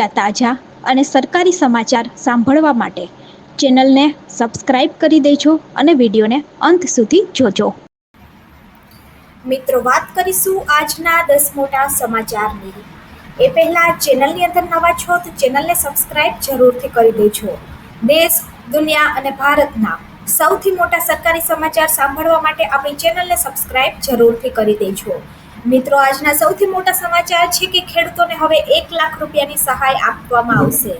તાજા અને સરકારી સમાચાર સાંભળવા માટે ચેનલને સબસ્ક્રાઇબ કરી દેજો અને વિડીયોને અંત સુધી જોજો. મિત્રો, વાત કરીશું આજના દસ મોટા સમાચારની. એ પહેલા ચેનલની અંદર નવા છો તો ચેનલને સબસ્ક્રાઇબ જરૂરથી કરી દેજો. દેશ, દુનિયા અને ભારતના સૌથી મોટા સરકારી સમાચાર સાંભળવા માટે આપણી ચેનલને સબસ્ક્રાઇબ જરૂરથી કરી દેજો. મિત્રો, આજના સૌથી મોટા સમાચાર છે કે ખેડૂતોને હવે એક લાખ રૂપિયાની સહાય આપવામાં આવશે.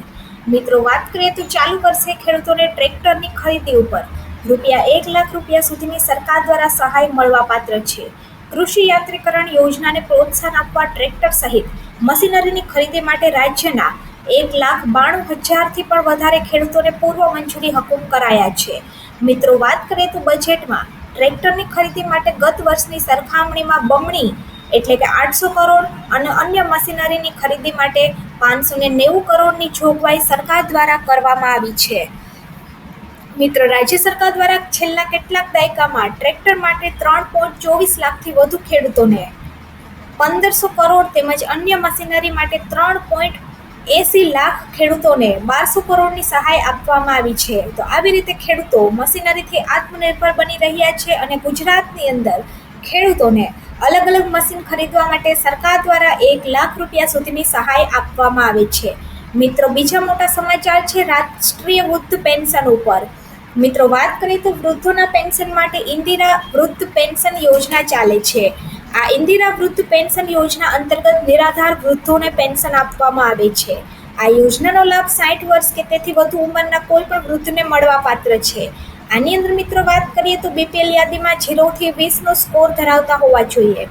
મિત્રો, વાત કરીએ તો ચાલુ કરશે ખેડૂતોને ટ્રેક્ટરની ખરીદી ઉપર રૂપિયા એક લાખ રૂપિયા સુધીની સરકાર દ્વારા સહાય મળવાપાત્ર છે. કૃષિ યાત્રીકરણ યોજનાને પ્રોત્સાહન આપવા ટ્રેક્ટર સહિત મશીનરીની ખરીદી માટે રાજ્યના એક લાખ બાણું હજારથી પણ વધારે ખેડૂતોને પૂર્વ મંજૂરી હુકુમ કરાયા છે. મિત્રો, વાત કરીએ તો બજેટમાં ટ્રેક્ટરની ખરીદી માટે ગત વર્ષની સરખામણીમાં બમણી એટલે કે આઠસો કરોડ અને અન્ય મશીનરીની ખરીદી માટે પાંચસો ને નેવું કરોડની જોગવાઈ સરકાર દ્વારા કરવામાં આવી છે. મિત્રો, રાજ્ય સરકાર દ્વારા છેલ્લા કેટલાક દાયકામાં ટ્રેક્ટર માટે ત્રણ પોઈન્ટ ચોવીસ લાખથી વધુ ખેડૂતોને પંદરસો કરોડ તેમજ અન્ય મશીનરી માટે ત્રણ પોઈન્ટ એસી લાખ ખેડૂતોને બારસો કરોડની સહાય આપવામાં આવી છે. તો આવી રીતે ખેડૂતો મશીનરીથી આત્મનિર્ભર બની રહ્યા છે અને ગુજરાતની અંદર ખેડૂતોને અલગ અલગ મશીન ખરીદવા માટે સરકાર દ્વારા એક લાખ રૂપિયા સુધીની સહાય આપવામાં આવે છે. મિત્રો, બીજા મોટા સમાચાર છે રાષ્ટ્રીય વૃદ્ધ પેન્શન ઉપર. મિત્રો, વાત કરીએ તો વૃદ્ધોના પેન્શન માટે ઇન્દિરા વૃદ્ધ પેન્શન યોજના ચાલે છે. આ ઇન્દિરા વૃદ્ધ પેન્શન યોજના અંતર્ગત નિરાધાર વૃદ્ધોને પેન્શન આપવામાં આવે છે. આ યોજનાનો લાભ સાઠ વર્ષ કે તેથી વધુ ઉંમરના કોઈ પણ વૃદ્ધને મળવા પાત્ર છે. આની અંદર મિત્રો વાત કરીએ તો બીપીએલ યાદીમાં ઝીરોથી વીસનો સ્કોર ધરાવતા હોવા જોઈએ.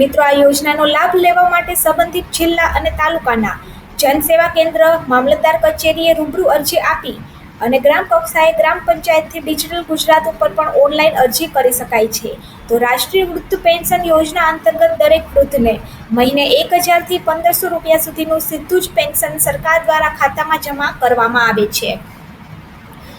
મિત્રો, આ યોજનાનો લાભ લેવા માટે સંબંધિત જિલ્લા અને તાલુકાના જનસેવા કેન્દ્ર, મામલતદાર કચેરીએ રૂબરૂ અરજી આપી અને ગ્રામ કક્ષાએ ગ્રામ પંચાયતથી ડિજિટલ ગુજરાત ઉપર પણ ઓનલાઈન અરજી કરી શકાય છે. તો રાષ્ટ્રીય વૃદ્ધ પેન્શન યોજના અંતર્ગત દરેક વૃદ્ધને મહિને એક હજારથી પંદરસો રૂપિયા સુધીનું સીધું જ પેન્શન સરકાર દ્વારા ખાતામાં જમા કરવામાં આવે છે.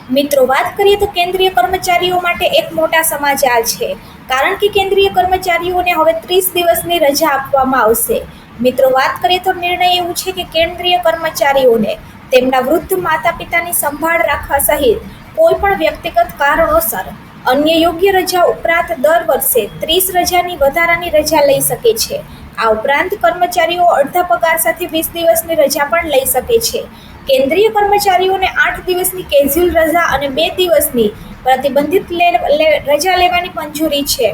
મિત્રો, વાત કરીએ તો કેન્દ્રીય કર્મચારીઓ માટે એક મોટા સમાચાર છે. કારણ કે કેન્દ્રીય કર્મચારીઓને હવે ત્રીસ દિવસની રજા આપવામાં આવશે. મિત્રો, વાત કરીએ તો નિર્ણય એવું છે કે કેન્દ્રીય કર્મચારીઓને તેમના વૃદ્ધ માતા પિતાની સંભાળ રાખવા સહિત કોઈ પણ વ્યક્તિગત કારણોસર અન્ય યોગ્ય રજા ઉપરાંત દર વર્ષે ત્રીસ રજાની વધારાની રજા લઈ શકે છે. આ ઉપરાંત કર્મચારીઓ અડધા પગાર સાથે વીસ દિવસની રજા પણ લઈ શકે છે. કેન્દ્રીય કર્મચારીઓને આઠ દિવસની કેઝ્યુઅલ રજા અને બે દિવસની પ્રતિબંધિત રજા લેવાની મંજૂરી છે.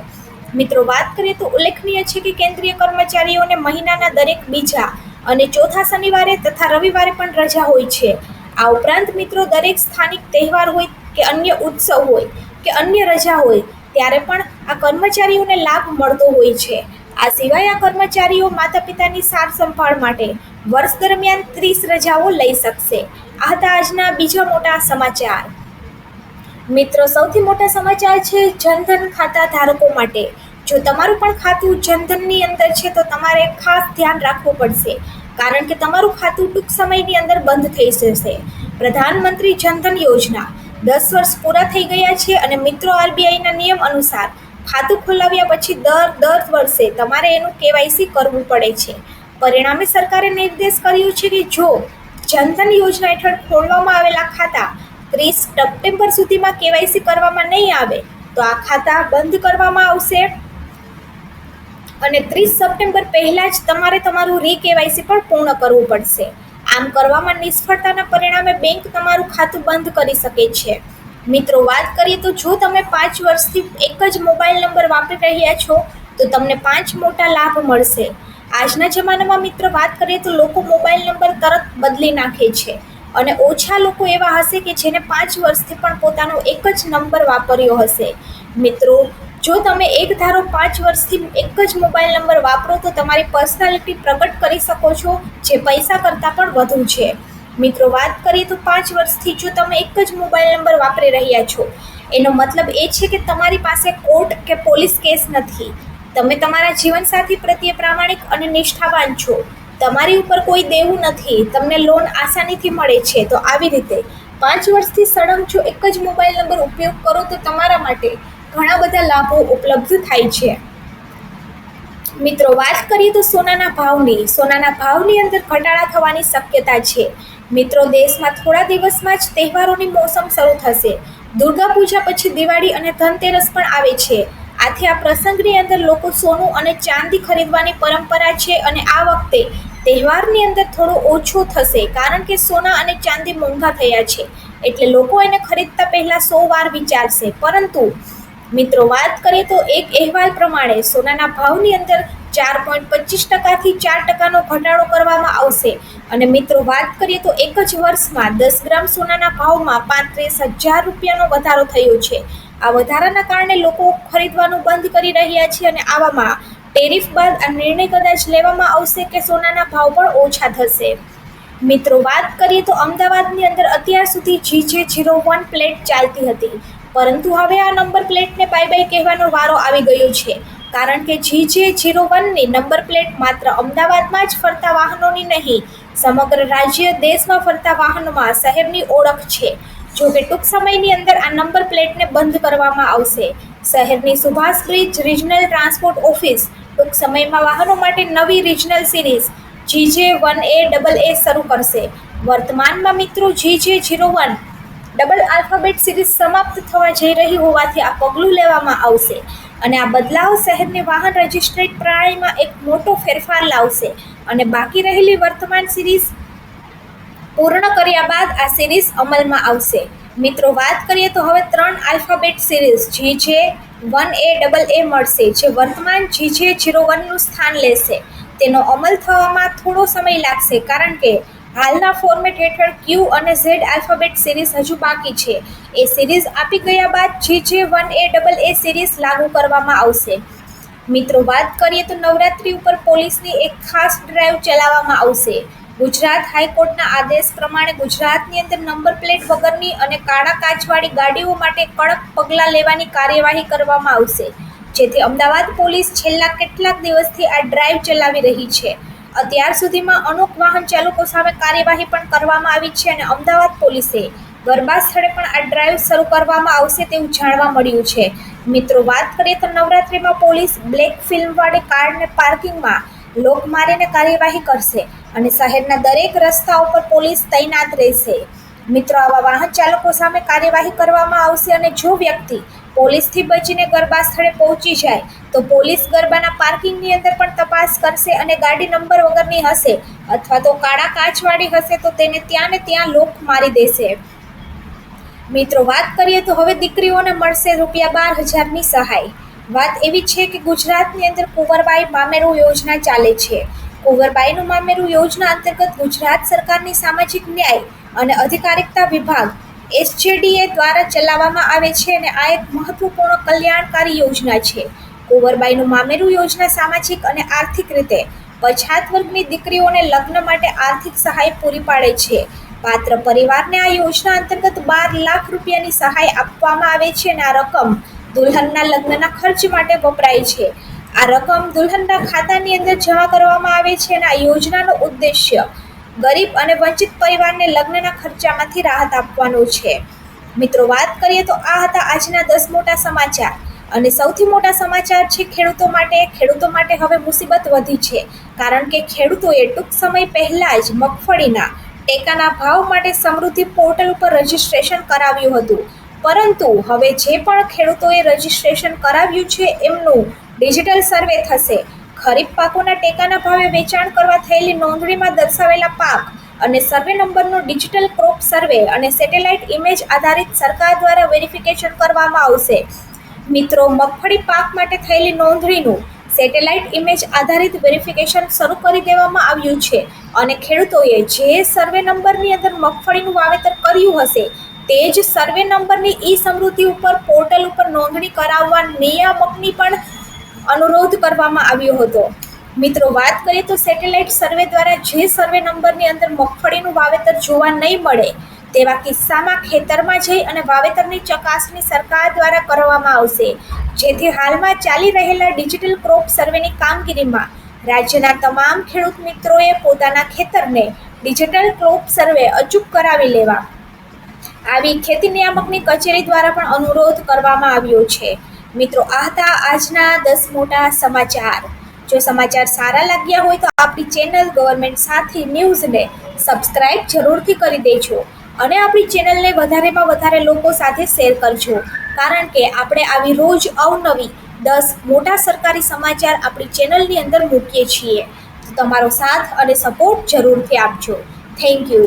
મિત્રો, વાત કરીએ તો ઉલ્લેખનીય છે કે કેન્દ્રીય કર્મચારીઓને મહિનાના દરેક બીજા અને ચોથા શનિવારે તથા રવિવારે પણ રજા હોય છે. આ ઉપરાંત મિત્રો, દરેક સ્થાનિક તહેવાર હોય કે અન્ય ઉત્સવ હોય કે અન્ય રજા હોય, ત્યારે પણ આ કર્મચારીઓને લાભ મળતો હોય છે. આ સિવાય આ કર્મચારીઓ માતા પિતાની સાર સંભાળ માટે વર્ષ દરમિયાન ત્રીસ રજાઓ લઈ શકશે. આ હતા આજના બીજા મોટા સમાચાર. મિત્રો, સૌથી મોટા સમાચાર છે જનધન ખાતા ધારકો માટે. જો તમારું પણ ખાતું જનધનની અંદર છે, તો તમારે ખાસ ધ્યાન રાખવું પડશે, કારણ કે તમારું ખાતું ટૂંક સમયની અંદર બંધ થઈ જશે. પ્રધાનમંત્રી જનધન યોજના. દસ વર્ષ પૂરા થઈ ગયા છે અને મિત્રો, આરબીઆઈના નિયમ અનુસાર ખાતું ખોલાવ્યા પછી દર દર વર્ષે તમારે એનું કેવાયસી કરવું પડે છે. પરિણામે સરકારે નિર્દેશ કર્યો છે કે જો જનધન યોજના હેઠળ ખોલવામાં આવેલા ખાતા ત્રીસ સપ્ટેમ્બર સુધીમાં કેવાયસી કરવામાં નહીં આવે, તો આ ખાતા બંધ કરવામાં આવશે. અને ત્રીસ સપ્ટેમ્બર પહેલાં જ તમારે તમારું રી કેવાયસી પણ પૂર્ણ કરવું પડશે. આમ કરવામાં નિષ્ફળતાના પરિણામે બેંક તમારું ખાતું બંધ કરી શકે છે. મિત્રો, વાત કરીએ તો જો તમે પાંચ વર્ષથી એક જ મોબાઈલ નંબર વાપરી રહ્યા છો, તો તમને પાંચ મોટા લાભ મળશે. આજના જમાનામાં મિત્રો, વાત કરીએ તો લોકો મોબાઈલ નંબર તરત બદલી નાખે છે અને ઓછા લોકો એવા હશે કે જેને પાંચ વર્ષથી પણ પોતાનો એક જ નંબર વાપર્યો હશે. મિત્રો, જો તમે એક ધારો પાંચ વર્ષથી એક જ મોબાઈલ નંબર વાપરો, તો તમારી પર્સનાલિટી પ્રગટ કરી શકો છો, જે પૈસા કરતાં પણ વધુ છે. મિત્રો, વાત કરીએ તો પાંચ વર્ષથી જો તમે એક જ મોબાઈલ નંબર વાપરી રહ્યા છો, એનો મતલબ એ છે કે તમારી પાસે કોર્ટ કે પોલીસ કેસ નથી. તમે તમારા જીવનસાથી પ્રત્યે પ્રામાણિક અને નિષ્ઠાવાન છો. તમારી ઉપર કોઈ દેવું નથી. તમને લોન આસાનીથી મળે છે. તો આવી રીતે પાંચ વર્ષથી સળંગ જો એક જ મોબાઈલ નંબર ઉપયોગ કરો તો તમારા માટે ઘણા બધા લાભો ઉપલબ્ધ થાય છે. મિત્રો, વાત કરીએ તો સોનાના ભાવની. સોનાના ભાવની અંદર ઘટાડા થવાની શક્યતા છે. મિત્રો, દેશમાં થોડા દિવસમાં જ તહેવારોની મોસમ શરૂ થશે. દુર્ગા પૂજા પછી દિવાળી અને ધનતેરસ પણ આવે છે. આથી આ પ્રસંગની અંદર લોકો સોનું અને ચાંદી ખરીદવાની પરંપરા છે અને આ વખતે તહેવારની અંદર થોડું ઓછું થશે કારણ કે સોના અને ચાંદી મોંઘા થયા છે. એટલે લોકો એને ખરીદતા પહેલાં સો વાર વિચારશે. પરંતુ મિત્રો, વાત કરીએ તો એક અહેવાલ પ્રમાણે સોનાના ભાવની અંદર ચાર પોઈન્ટ પચીસ ટકાથી ચાર ટકાનો ઘટાડો કરવામાં આવશે. અને મિત્રો, વાત કરીએ તો એક જ વર્ષમાં દસ ગ્રામ સોનાના ભાવમાં પાંત્રીસ હજાર રૂપિયાનો વધારો થયો છે. આ વધારાના કારણે લોકો ખરીદવાનું બંધ કરી રહ્યા છે અને આવામાં ટેરિફ બાદ આ નિર્ણય કદાચ લેવામાં આવશે કે સોનાના ભાવ પણ ઓછા થશે. મિત્રો, વાત કરીએ તો અમદાવાદની અંદર અત્યાર સુધી જી જે જીરો વન પ્લેટ ચાલતી હતી. પરંતુ હવે આ નંબર પ્લેટને બાય બાય કહેવાનો વારો આવી ગયો છે. કારણ કે જી જે જીરો વનની નંબર પ્લેટ માત્ર અમદાવાદમાં જ ફરતા વાહનોની નહીં, સમગ્ર રાજ્ય દેશમાં ફરતા વાહનોમાં શહેરની ઓળખ છે. જો કે ટૂંક સમયની અંદર આ નંબર પ્લેટને બંધ કરવામાં આવશે. શહેરની Subhash bridge regional transport office ટૂંક સમયમાં વાહનો માટે નવી regional series G J one A double એ શરૂ કરશે. વર્તમાનમાં મિત્રો G J zero one double alphabet series સમાપ્ત થવા જઈ રહી હોવાથી આ પગલું લેવામાં આવશે. અને આ બદલાવ શહેરની વાહન રજિસ્ટ્રેટ પ્રણાલીમાં એક મોટો ફેરફાર લાવશે. અને બાકી રહેલી વર્તમાન સિરીઝ પૂર્ણ કર્યા બાદ આ સિરીઝ અમલમાં આવશે. મિત્રો, વાત કરીએ તો હવે ત્રણ alphabet series G J one A double એ મળશે, જે વર્તમાન જી જે જીરો વનનું સ્થાન લેશે. તેનો અમલ થવામાં થોડો સમય લાગશે, કારણ કે હાલના ફોર્મેટ હેઠળ ક્યુ અને ઝેડ આલ્ફાબેટ સિરીઝ હજુ બાકી છે. એ સિરીઝ આપી ગયા બાદ G J one A double A series લાગુ કરવામાં આવશે. મિત્રો, વાત કરીએ તો નવરાત્રી ઉપર પોલીસની એક ખાસ ડ્રાઈવ ચલાવવામાં આવશે. ગુજરાત હાઈકોર્ટના આદેશ પ્રમાણે ગુજરાતની અંદર નંબર પ્લેટ વગરની અને કાળા કાચવાળી ગાડીઓ માટે કડક પગલાં લેવાની કાર્યવાહી કરવામાં આવશે. જેથી અમદાવાદ પોલીસ છેલ્લા કેટલાક દિવસથી આ ડ્રાઈવ ચલાવી રહી છે. અત્યાર સુધીમાં અમુક વાહન ચાલકો સામે કાર્યવાહી પણ કરવામાં આવી છે અને અમદાવાદ પોલીસે ગરબા સ્થળે પણ આ ડ્રાઈવ શરૂ કરવામાં આવશે તેવું જાણવા મળ્યું છે. મિત્રો, વાત કરીએ તો નવરાત્રિમાં પોલીસ બ્લેક ફિલ્મવાળી કારને પાર્કિંગમાં લોક મારીને કાર્યવાહી કરશે અને શહેરના દરેક રસ્તા ઉપર પોલીસ તૈનાત રહેશે. મિત્રો, આવા વાહન ચાલકો સામે કાર્યવાહી કરવામાં આવશે અને જો વ્યક્તિ પોલીસથી બચીને ગરબા સ્થળે પહોંચી જાય, તો પોલીસ ગરબાના પાર્કિંગની અંદર પણ તપાસ કરશે અને ગાડી નંબર વગરની હશે અથવા તો કાળા કાચવાળી હશે તો તેને ત્યાં ને ત્યાં લોક મારી દેશે. મિત્રો, વાત કરીએ તો હવે દીકરીઓને મળશે રૂપિયા બાર હજારની સહાય. વાત એવી છે કે ગુજરાતની અંદર કુંવરબાઈ મામેરું યોજના ચાલે છે. કુંવરબાઈનું મામેરું યોજના અંતર્ગત ગુજરાત સરકારની સામાજિક ન્યાય અને અધિકારિકતા વિભાગ એસજેડીએ દ્વારા ચલાવવામાં આવે છે અને આ એક મહત્વપૂર્ણ કલ્યાણકારી યોજના છે. કુંવરબાઈનું મામેરું યોજના સામાજિક અને આર્થિક રીતે પછાત વર્ગની દીકરીઓને લગ્ન માટે આર્થિક સહાય પૂરી પાડે છે. પાત્ર પરિવારને આ યોજના અંતર્ગત બાર લાખ રૂપિયાની સહાય આપવામાં આવે છે અને આ રકમ દુલ્હનના લગ્નના ખર્ચ માટે વપરાય છે. આ રકમ દુલ્હનના ખાતાની અંદર જમા કરવામાં આવે છે અને આ યોજનાનો ઉદ્દેશ્ય ગરીબ અને વંચિત પરિવારને લગ્નના ખર્ચામાંથી રાહત આપવાનો છે. મિત્રો, વાત કરીએ તો આ હતા આજના દસ મોટા સમાચાર. અને સૌથી મોટા સમાચાર છે ખેડૂતો માટે. ખેડૂતો માટે હવે મુસીબત વધી છે. કારણ કે ખેડૂતોએ ટૂંક સમય પહેલાં જ મગફળીના ટેકાના ભાવ માટે સમૃદ્ધિ પોર્ટલ ઉપર રજીસ્ટ્રેશન કરાવ્યું હતું. પરંતુ હવે જે પણ ખેડૂતોએ રજીસ્ટ્રેશન કરાવ્યું છે, એમનું ડિજિટલ સર્વે થશે. ખરીફ પાકોના ટેકાના ભાવે વેચાણ કરવા થયેલી નોંધણીમાં દર્શાવેલા પાક અને સર્વે નંબરનો ડિજિટલ ક્રોપ સર્વે અને સેટેલાઇટ ઇમેજ આધારિત સરકાર દ્વારા વેરિફિકેશન કરવામાં આવશે. મિત્રો, મગફળી પાક માટે થયેલી નોંધણીનું સેટેલાઇટ ઇમેજ આધારિત વેરિફિકેશન શરૂ કરી દેવામાં આવ્યું છે અને ખેડૂતોએ જે સર્વે નંબરની અંદર મગફળીનું વાવેતર કર્યું હશે, તે જ સર્વે નંબરની ઈ સમૃદ્ધિ ઉપર પોર્ટલ ઉપર નોંધણી કરાવવા નિયામકની પણ અનુરોધ કરવામાં આવ્યો હતો. મિત્રો, વાત કરીએ તો સેટેલાઇટ સર્વે દ્વારા જે સર્વે નંબરની અંદર મગફળીનું વાવેતર જોવા નહીં મળે, તેવા કિસ્સામાં ખેતરમાં જઈ અને વાવેતરની ચકાસણી સરકાર દ્વારા કરવામાં આવશે. જેથી હાલમાં ચાલી રહેલા ડિજિટલ ક્રોપ સર્વેની કામગીરીમાં રાજ્યના તમામ ખેડૂત મિત્રોએ પોતાના ખેતરને ડિજિટલ ક્રોપ સર્વે અચૂક કરાવી લેવા. આવી ખેતી નિયામકની કચેરી દ્વારા પણ અનુરોધ કરવામાં આવ્યો છે. મિત્રો, આ હતા આજના દસ મોટા સમાચાર. જો સમાચાર સારા લાગ્યા હોય તો આપણી ચેનલ ગવર્મેન્ટ સાથે ન્યૂઝને સબસ્ક્રાઇબ જરૂરથી કરી દેજો અને આપણી ચેનલને વધારેમાં વધારે લોકો સાથે શેર કરજો. કારણ કે આપણે આવી રોજ અવનવી દસ મોટા સરકારી સમાચાર આપણી ચેનલની અંદર મૂકીએ છીએ. તમારો સાથ અને સપોર્ટ જરૂરથી આપજો. Thank you.